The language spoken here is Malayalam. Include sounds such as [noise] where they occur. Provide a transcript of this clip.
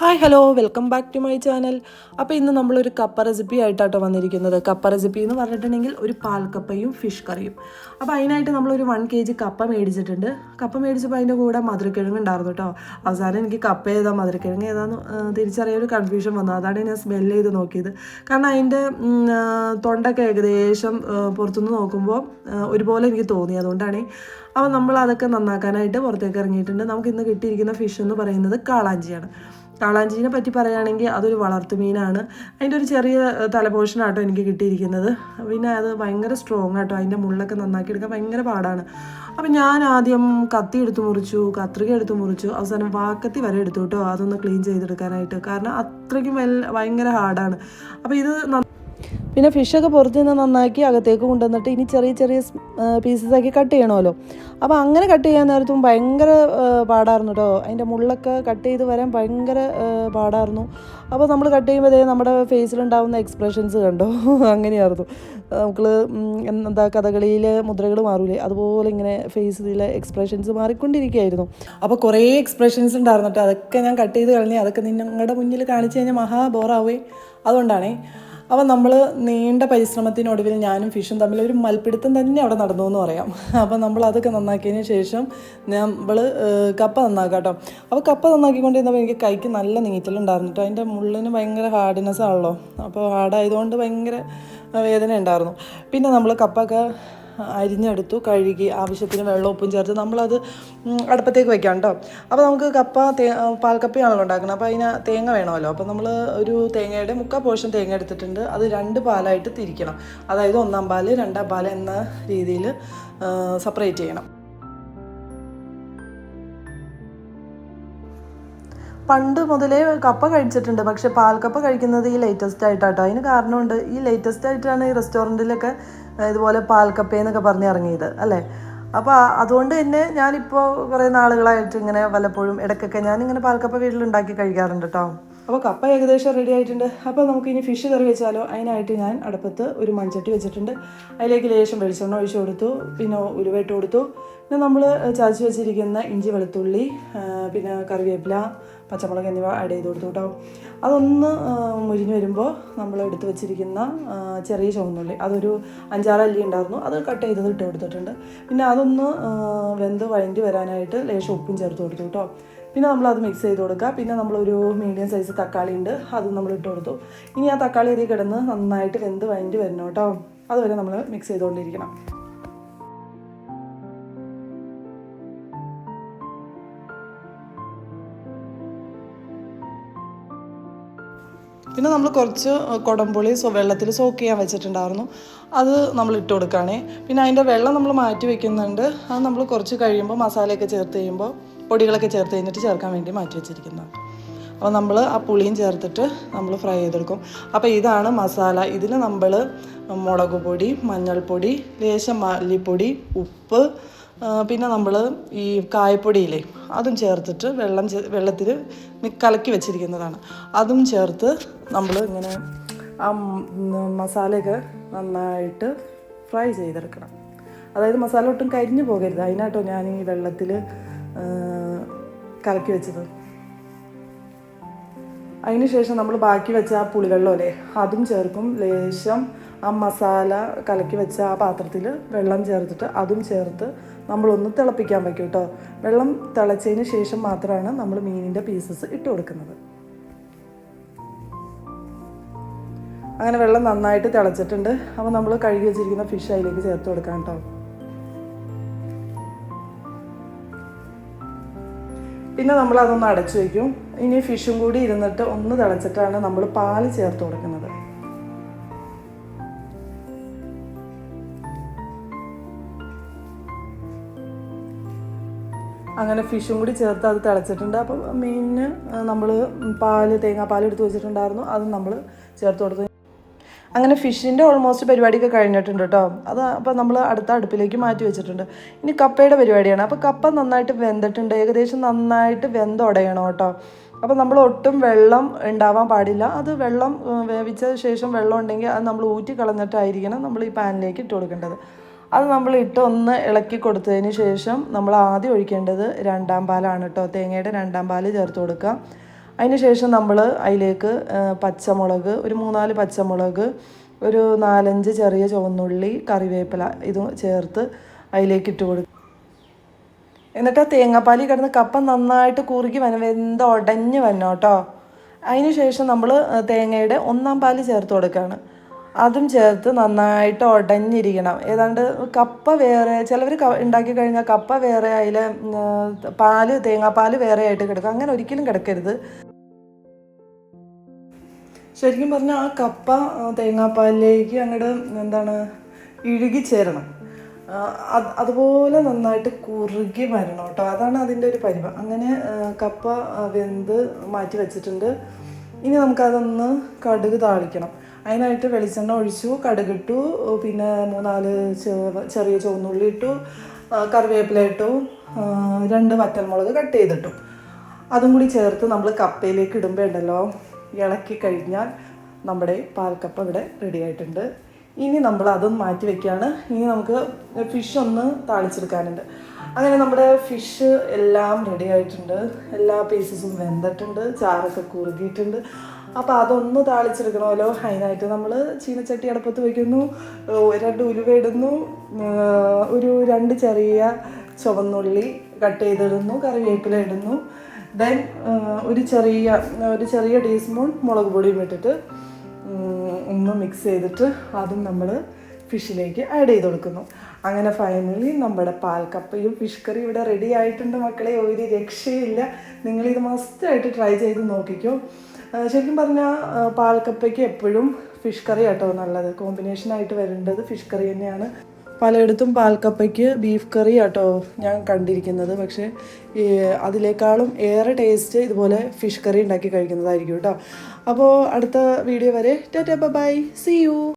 Hi hello welcome back to my channel. അപ്പോൾ ഇന്ന് നമ്മളൊരു കപ്പ റെസിപ്പി ആയിട്ടാട്ടോ വന്നിരിക്കുന്നത്. കപ്പ റെസിപ്പി എന്ന് പറഞ്ഞിട്ടുണ്ടെങ്കിൽ ഒരു പാൽക്കപ്പയും ഫിഷ് കറിയും. അപ്പോൾ അതിനായിട്ട് നമ്മളൊരു വൺ കെ ജി കപ്പ മേടിച്ചിട്ടുണ്ട്. കപ്പ മേടിച്ചപ്പോൾ അതിന്റെ കൂടെ മധുരക്കിഴങ്ങ് ഉണ്ടായിരുന്നു കേട്ടോ. അവസാനം എനിക്ക് കപ്പ ഏതാ മധുരക്കിഴങ്ങ് ഏതാന്ന് തിരിച്ചറിയാൻ ഒരു കൺഫ്യൂഷൻ വന്നു. അതാണ് ഞാൻ സ്മെല്ല് ചെയ്ത് നോക്കിയത്. കാരണം അതിന്റെ തൊണ്ടൊക്കെ ഏകദേശം പുറത്തുനിന്ന് നോക്കുമ്പോൾ ഒരുപോലെ എനിക്ക് തോന്നി. അതുകൊണ്ടാണ് അപ്പോൾ നമ്മൾ അതൊക്കെ നന്നാക്കാനായിട്ട് പുറത്തേക്ക് ഇറങ്ങിയിട്ടുണ്ട്. നമുക്ക് ഇന്ന് കിട്ടിയിരിക്കുന്ന ഫിഷ് എന്ന് പറയുന്നത് കാളാഞ്ചിയാണ്. കാളാഞ്ചീനെ പറ്റി പറയുകയാണെങ്കിൽ അതൊരു വളർത്തുമീനാണ് അതിന്റെ ഒരു ചെറിയ തലപോഷനാട്ടോ എനിക്ക് കിട്ടിയിരിക്കുന്നത്. പിന്നെ അത് ഭയങ്കര സ്ട്രോങ് ആട്ടോ. അതിന്റെ മുള്ളൊക്കെ നന്നാക്കി എടുക്കാൻ ഭയങ്കര പാടാണ്. അപ്പം ഞാൻ ആദ്യം കത്തി എടുത്ത് മുറിച്ചു കത്രിക എടുത്ത് മുറിച്ചു. അവസാനം വാക്കത്തി വരെ എടുത്തു കേട്ടോ. അതൊന്ന് ക്ലീൻ ചെയ്തെടുക്കാനായിട്ട്. കാരണം അത്രയ്ക്കും വെൽ ഭയങ്കര ഹാർഡാണ് അപ്പോൾ ഇത് പിന്നെ ഫിഷൊക്കെ പുറത്തു നിന്ന് നന്നാക്കി അകത്തേക്ക് കൊണ്ടുവന്നിട്ട് ഇനി ചെറിയ ചെറിയ പീസസ് ആക്കി കട്ട് ചെയ്യണമല്ലോ. അപ്പോൾ അങ്ങനെ കട്ട് ചെയ്യാൻ നേരത്തും ഭയങ്കര പാടായിരുന്നു കേട്ടോ അതിന്റെ മുള്ളൊക്കെ കട്ട് ചെയ്ത് വരാൻ ഭയങ്കര പാടായിരുന്നു. അപ്പോൾ നമ്മൾ കട്ട് ചെയ്യുമ്പോൾ ദേ നമ്മുടെ ഫേസിലുണ്ടാവുന്ന എക്സ്പ്രഷൻസ് കണ്ടോ? [laughs] അങ്ങനെയായിരുന്നു. നമുക്ക് എന്താ കഥകളിയിൽ മുദ്രകൾ മാറൂലേ? അതുപോലെ ഇങ്ങനെ ഫേസിലെ എക്സ്പ്രഷൻസ് മാറിക്കൊണ്ടിരിക്കുകയായിരുന്നു. അപ്പോൾ കുറേ എക്സ്പ്രഷൻസ് ഉണ്ടായിരുന്നു കേട്ടോ അതൊക്കെ ഞാൻ കട്ട് ചെയ്ത് കളഞ്ഞ് അതൊക്കെ നിങ്ങളുടെ മുന്നിൽ കാണിച്ചു കഴിഞ്ഞാൽ മഹാ ബോറാവേ അതുകൊണ്ടാണേ. അപ്പോൾ നമ്മൾ നീണ്ട പരിശ്രമത്തിനൊടുവിൽ ഞാനും ഫിഷും തമ്മിൽ ഒരു മൽപ്പിടുത്തം തന്നെ അവിടെ നടന്നു എന്ന് പറയാം. അപ്പോൾ നമ്മൾ അതൊക്കെ നന്നാക്കിയതിന് ശേഷം നമ്മൾ കപ്പ നന്നാക്കാം കേട്ടോ അപ്പോൾ കപ്പ നന്നാക്കിക്കൊണ്ടിരുന്നപ്പോൾ എനിക്ക് കൈക്ക് നല്ല നീറ്റലുണ്ടായിരുന്നു കേട്ടോ അതിന്റെ മുള്ളിന് ഭയങ്കര ഹാർഡ്നെസ് ആണല്ലോ. അപ്പോൾ ഹാർഡായതുകൊണ്ട് ഭയങ്കര വേദന ഉണ്ടായിരുന്നു പിന്നെ നമ്മൾ കപ്പൊക്കെ അരിഞ്ഞെടുത്തു കഴുകി ആവശ്യത്തിന് വെള്ളം ഉപ്പും ചേർത്ത് നമ്മളത് അടുപ്പത്തേക്ക് വെക്കാം കേട്ടോ അപ്പോൾ നമുക്ക് കപ്പ തേ പാൽക്കപ്പയാണല്ലോ ഉണ്ടാക്കുന്നത്. അപ്പോൾ അതിന് തേങ്ങ വേണമല്ലോ. അപ്പോൾ നമ്മൾ ഒരു തേങ്ങയുടെ മുക്കാൽ പോർഷൻ തേങ്ങ എടുത്തിട്ടുണ്ട്. അത് രണ്ട് പാലായിട്ട് തിരിക്കണം. അതായത് ഒന്നാം പാൽ രണ്ടാം പാൽ എന്ന രീതിയിൽ സെപ്പറേറ്റ് ചെയ്യണം. പണ്ട് മുതലേ കപ്പ കഴിച്ചിട്ടുണ്ട്. പക്ഷെ പാൽക്കപ്പ കഴിക്കുന്നത് ഈ ലേറ്റസ്റ്റ് ആയിട്ടാട്ടോ. അതിന് കാരണമുണ്ട്. ഈ ലേറ്റസ്റ്റ് ആയിട്ടാണ് ഈ റെസ്റ്റോറന്റിലൊക്കെ ഇതുപോലെ പാൽക്കപ്പയെന്നൊക്കെ പറഞ്ഞ് ഇറങ്ങിയത് അല്ലേ? അപ്പോൾ അതുകൊണ്ട് തന്നെ ഞാനിപ്പോൾ കുറേ നാളുകളായിട്ട് ഇങ്ങനെ വല്ലപ്പോഴും ഇടയ്ക്കൊക്കെ ഞാനിങ്ങനെ പാൽക്കപ്പ വീട്ടിലുണ്ടാക്കി കഴിക്കാറുണ്ട് കേട്ടോ അപ്പോൾ കപ്പ ഏകദേശം റെഡി ആയിട്ടുണ്ട്. അപ്പോൾ നമുക്ക് ഇനി ഫിഷ് കറി വെച്ചാലോ? അതിനായിട്ട് ഞാൻ അടുപ്പത്ത് ഒരു മൺചട്ടി വെച്ചിട്ടുണ്ട്. അതിലേക്ക് ലേശം വെളിച്ചെണ്ണ ഒഴിച്ചു കൊടുത്തു. പിന്നെ ഉലുവയിട്ട് കൊടുത്തു. പിന്നെ നമ്മൾ ചതച്ച് വെച്ചിരിക്കുന്ന ഇഞ്ചി വെളുത്തുള്ളി പിന്നെ കറിവേപ്പില പച്ചമുളക് എന്നിവ ആഡ് ചെയ്ത് കൊടുത്തു കേട്ടോ. അതൊന്ന് മുരിഞ്ഞു വരുമ്പോൾ നമ്മൾ എടുത്തു വെച്ചിരിക്കുന്ന ചെറിയ ചുവന്നുള്ളി അതൊരു അഞ്ചാറ് അല്ലി ഉണ്ടായിരുന്നു. അത് കട്ട് ചെയ്തത് ഇട്ട് കൊടുത്തിട്ടുണ്ട്. പിന്നെ അതൊന്ന് വെന്ത് വഴണ്ടി വരാനായിട്ട് ലേശം ഉപ്പും ചേർത്ത് കൊടുത്തു കേട്ടോ. പിന്നെ നമ്മൾ അത് മിക്സ് ചെയ്ത് കൊടുക്കുക. പിന്നെ നമ്മളൊരു മീഡിയം സൈസ് തക്കാളി ഉണ്ട്. അത് നമ്മൾ ഇട്ട് കൊടുത്തു. ഇനി ആ തക്കാളി ഇതിൽ കിടന്ന് നന്നായിട്ട് വെന്ത് വഴണ്ടി വരണം കേട്ടോ. അതുവരെ നമ്മൾ മിക്സ് ചെയ്തുകൊണ്ടിരിക്കണം. പിന്നെ നമ്മൾ കുറച്ച് കുടംപുളി സോ വെള്ളത്തിൽ സോക്ക് ചെയ്യാൻ വെച്ചിട്ടുണ്ടായിരുന്നു. അത് നമ്മൾ ഇട്ട് കൊടുക്കുകയാണേ. പിന്നെ അതിന്റെ വെള്ളം നമ്മൾ മാറ്റി വെക്കുന്നുണ്ട്. അത് നമ്മൾ കുറച്ച് കഴിയുമ്പോൾ മസാലയൊക്കെ ചേർത്ത് കഴിയുമ്പോൾ പൊടികളൊക്കെ ചേർത്ത് കഴിഞ്ഞിട്ട് ചേർക്കാൻ വേണ്ടി മാറ്റി വെച്ചിരിക്കുന്നതാണ്. അപ്പോൾ നമ്മൾ ആ പുളിയും ചേർത്തിട്ട് നമ്മൾ ഫ്രൈ ചെയ്തെടുക്കും. അപ്പോൾ ഇതാണ് മസാല. ഇതിൽ നമ്മൾ മുളക് പൊടി മഞ്ഞൾപ്പൊടി ലേശം മല്ലിപ്പൊടി ഉപ്പ് പിന്നെ നമ്മൾ ഈ കായപ്പൊടിയില്ലേ അതും ചേർത്തിട്ട് വെള്ളം വെള്ളത്തിൽ കലക്കി വെച്ചിരിക്കുന്നതാണ്. അതും ചേർത്ത് നമ്മൾ ഇങ്ങനെ ആ മസാലയൊക്കെ നന്നായിട്ട് ഫ്രൈ ചെയ്തെടുക്കണം. അതായത് മസാല ഒട്ടും കരിഞ്ഞു പോകരുത്. അതിനാട്ടോ ഞാൻ ഈ വെള്ളത്തിൽ കലക്കി വെച്ചത്. അതിനുശേഷം നമ്മൾ ബാക്കി വെച്ച ആ പുളിവെള്ളം അല്ലേ അതും ചേർക്കും. ലേശം ആ മസാല കലക്കി വെച്ച ആ പാത്രത്തിൽ വെള്ളം ചേർത്തിട്ട് അതും ചേർത്ത് നമ്മളൊന്ന് തിളപ്പിക്കാൻ വയ്ക്കും കേട്ടോ വെള്ളം തിളച്ചതിന് ശേഷം മാത്രമാണ് നമ്മൾ മീനിന്റെ പീസസ് ഇട്ട് കൊടുക്കുന്നത്. അങ്ങനെ വെള്ളം നന്നായിട്ട് തിളച്ചിട്ടുണ്ട്. അപ്പോൾ നമ്മൾ കഴുകി വെച്ചിരിക്കുന്ന ഫിഷ് അതിലേക്ക് ചേർത്ത് കൊടുക്കാം കേട്ടോ പിന്നെ നമ്മൾ അതൊന്ന് അടച്ചു വയ്ക്കും ഇനി ഫിഷും കൂടി ഇരുന്നിട്ട് ഒന്ന് തിളച്ചിട്ടാണ് നമ്മൾ പാൽ ചേർത്ത് കൊടുക്കുന്നത്. അങ്ങനെ ഫിഷും കൂടി ചേർത്ത് അത് തിളച്ചിട്ടുണ്ട്. അപ്പോൾ മീനിന് നമ്മൾ പാൽ തേങ്ങാപ്പാൽ എടുത്ത് വെച്ചിട്ടുണ്ടായിരുന്നു. അത് നമ്മൾ ചേർത്ത് കൊടുത്തു. അങ്ങനെ ഫിഷിന്റെ ഓൾമോസ്റ്റ് പരിപാടിയൊക്കെ കഴിഞ്ഞിട്ടുണ്ട് കേട്ടോ അത് അപ്പോൾ നമ്മൾ അടുത്ത അടുപ്പിലേക്ക് മാറ്റി വെച്ചിട്ടുണ്ട്. ഇനി കപ്പയുടെ പരിപാടിയാണ്. അപ്പോൾ കപ്പ നന്നായിട്ട് വെന്തിട്ടുണ്ട്. ഏകദേശം നന്നായിട്ട് വെന്തുടയണം കേട്ടോ അപ്പോൾ നമ്മൾ ഒട്ടും വെള്ളം ഉണ്ടാവാൻ പാടില്ല. അത് വെള്ളം വേവിച്ച ശേഷം വെള്ളം ഉണ്ടെങ്കിൽ അത് നമ്മൾ ഊറ്റി കളഞ്ഞിട്ടായിരിക്കണം നമ്മൾ ഈ പാനിലേക്ക് ഇട്ട് കൊടുക്കേണ്ടത്. അത് നമ്മൾ ഇട്ടൊന്ന് ഇളക്കി കൊടുത്തതിന് ശേഷം നമ്മൾ ആദ്യം ഒഴിക്കേണ്ടത് രണ്ടാം പാലാണ് കേട്ടോ. തേങ്ങയുടെ രണ്ടാം പാൽ ചേർത്ത് കൊടുക്കുക. അതിന് ശേഷം നമ്മൾ അതിലേക്ക് പച്ചമുളക് ഒരു മൂന്നാൽ പച്ചമുളക് ഒരു നാലഞ്ച് ചെറിയ ചുവന്നുള്ളി കറിവേപ്പില ഇതും ചേർത്ത് അതിലേക്ക് ഇട്ട് കൊടുക്കും എന്നിട്ട് ആ തേങ്ങാപ്പാലിൽ കിടന്ന് കപ്പ നന്നായിട്ട് കുറുകി വന വെന്ത ഉടഞ്ഞ് വന്നോ കേട്ടോ. അതിന് ശേഷം നമ്മൾ തേങ്ങയുടെ ഒന്നാം പാൽ ചേർത്ത് കൊടുക്കുകയാണ്. അതും ചേർത്ത് നന്നായിട്ട് ഉടഞ്ഞിരിക്കണം ഏതാണ്ട് കപ്പ വേറെ ചിലവർ ഉണ്ടാക്കി കഴിഞ്ഞാൽ കപ്പ വേറെ അതിൽ പാൽ തേങ്ങാപ്പാൽ വേറെ ആയിട്ട് കിടക്കും. അങ്ങനെ ഒരിക്കലും കിടക്കരുത്. ശരിക്കും പറഞ്ഞാൽ ആ കപ്പ തേങ്ങാപ്പാലിലേക്ക് അങ്ങോട്ട് എന്താണ് ഇഴുകി ചേരണം. അത് അതുപോലെ നന്നായിട്ട് കുറുകി വരണം കേട്ടോ. അതാണ് അതിന്റെ ഒരു പരിവ. അങ്ങനെ കപ്പ വെന്ത് മാറ്റി വെച്ചിട്ടുണ്ട്. ഇനി നമുക്കതൊന്ന് കടുക് താളിക്കണം. അതിനായിട്ട് വെളിച്ചെണ്ണ ഒഴിച്ചു കടുകിട്ടു പിന്നെ മൂന്നാൽ ചെറിയ ചുവന്നുള്ളി ഇട്ടു കറിവേപ്പില ഇട്ടു രണ്ട് വറ്റൽമുളക് കട്ട് ചെയ്തിട്ടു. അതും കൂടി ചേർത്ത് നമ്മൾ കപ്പയിലേക്ക് ഇടുമ്പോൾ ഉണ്ടല്ലോ ഇളക്കി കഴിഞ്ഞാൽ നമ്മുടെ പാൽക്കപ്പ ഇവിടെ റെഡി ആയിട്ടുണ്ട്. ഇനി നമ്മൾ അതും മാറ്റി വെക്കുകയാണ്. ഇനി നമുക്ക് ഫിഷ് ഒന്ന് താളിച്ചെടുക്കാനുണ്ട്. അങ്ങനെ നമ്മുടെ ഫിഷ് എല്ലാം റെഡി ആയിട്ടുണ്ട്. എല്ലാ പീസസും വെന്തിട്ടുണ്ട്. ചാറൊക്കെ കുറുകിയിട്ടുണ്ട്. അപ്പോൾ അതൊന്ന് താളിച്ചെടുക്കണമല്ലോ. അതിനായിട്ട് നമ്മൾ ചീനച്ചട്ടി അടപ്പത്ത് വയ്ക്കുന്നു രണ്ട് ഉലുവ ഇടുന്നു. ഒരു രണ്ട് ചെറിയ ചുവന്നുള്ളി കട്ട് ചെയ്തിടുന്നു. കറിവേപ്പില ഇടുന്നു. ദെൻ ഒരു ചെറിയ ഒരു ചെറിയ ടീസ്പൂൺ മുളക് പൊടിയും ഇട്ടിട്ട് ഒന്ന് മിക്സ് ചെയ്തിട്ട് അതും നമ്മൾ ഫിഷിലേക്ക് ആഡ് ചെയ്ത് കൊടുക്കുന്നു. അങ്ങനെ ഫൈനലി നമ്മുടെ പാൽക്കപ്പയും ഫിഷ് കറി ഇവിടെ റെഡി ആയിട്ടുണ്ട് മക്കളെ. ഒരു രക്ഷയില്ല. നിങ്ങളിത് മസ്റ്റായിട്ട് ട്രൈ ചെയ്ത് നോക്കിക്കോ. ശരിക്കും പറഞ്ഞാൽ പാൽക്കപ്പയ്ക്ക് എപ്പോഴും ഫിഷ് കറി കേട്ടോ നല്ലത്. കോമ്പിനേഷനായിട്ട് വരേണ്ടത് ഫിഷ് കറി തന്നെയാണ്. പലയിടത്തും പാൽക്കപ്പയ്ക്ക് ബീഫ് കറി ആട്ടോ ഞാൻ കണ്ടിരിക്കുന്നത്. പക്ഷേ അതിലേക്കാളും ഏറെ ടേസ്റ്റ് ഇതുപോലെ ഫിഷ് കറി ഉണ്ടാക്കി കഴിക്കുന്നതായിരിക്കും കേട്ടോ അപ്പോൾ അടുത്ത വീഡിയോ വരെ ടാറ്റാ ബൈ സി യു